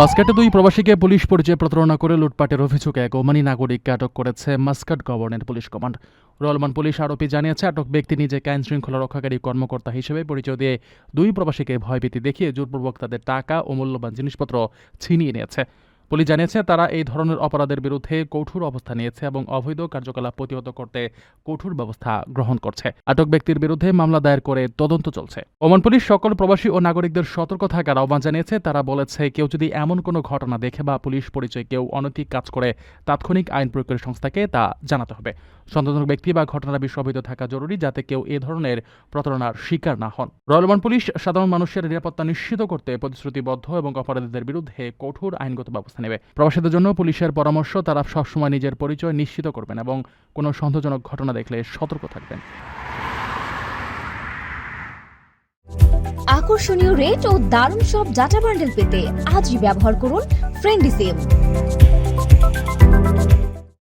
বাস্কেটে দুই প্রবাসীকে পুলিশ পরিচয়ে প্রতারণা করে লুটপাটের অভিযোগে এক ওমানি নাগরিককে আটক করেছে মাস্কাট গভর্নের পুলিশ কমান্ড। রলমান পুলিশ আরোপি জানিয়েছে, আটক ব্যক্তি নিজেকে আইন শৃঙ্খলা রক্ষাকারী কর্মকর্তা হিসেবে পরিচয় দিয়ে দুই প্রবাসীকে ভয়ভীতি দেখিয়ে জোরপূর্বক তাদের টাকা ও মূল্যবান জিনিসপত্র ছিনিয়ে নিয়েছে। পুলিশ জানিয়েছে, তারা এই ধরনের অপরাধের বিরুদ্ধে কঠোর অবস্থা নিয়েছে এবং অবৈধ কার্যকলাপ প্রতিহত করতে কঠোর ব্যবস্থা গ্রহণ করছে। আটক ব্যক্তির বিরুদ্ধে মামলা দায়ের করে তদন্ত চলছে। ওমান পুলিশ সকল প্রবাসী ও নাগরিকদের সতর্ক থাকার আহ্বান জানিয়েছে। তারা বলেছে, কেউ যদি এমন কোনো ঘটনা দেখে বা পুলিশ পরিচয় কেউ অনৈতিক কাজ করে, তাৎক্ষণিক আইন প্রয়োগকারী সংস্থাকে তা জানাতে হবে। সন্দেহজনক ব্যক্তি বা ঘটনার বিষয়ে অবহিত থাকা জরুরি যাতে কেউ এ ধরনের প্রতারণার শিকার না হন। রয়্যাল ওমান পুলিশ সাধারণ মানুষের নিরাপত্তা নিশ্চিত করতে প্রতিশ্রুতিবদ্ধ এবং অপরাধীদের বিরুদ্ধে কঠোর আইনগত ব্যবস্থা নেবে। প্রবাসীদের জন্য পুলিশের পরামর্শ, তারা সবসময় নিজের পরিচয় নিশ্চিত করবেন এবং কোনো সন্দেহজনক ঘটনা দেখলে সতর্ক থাকবেন। আকর্ষণীয় রেট ও দারুণ সব ডাটা বান্ডেল পেতে আজই ব্যবহার করুন ফ্রেন্ডি সিম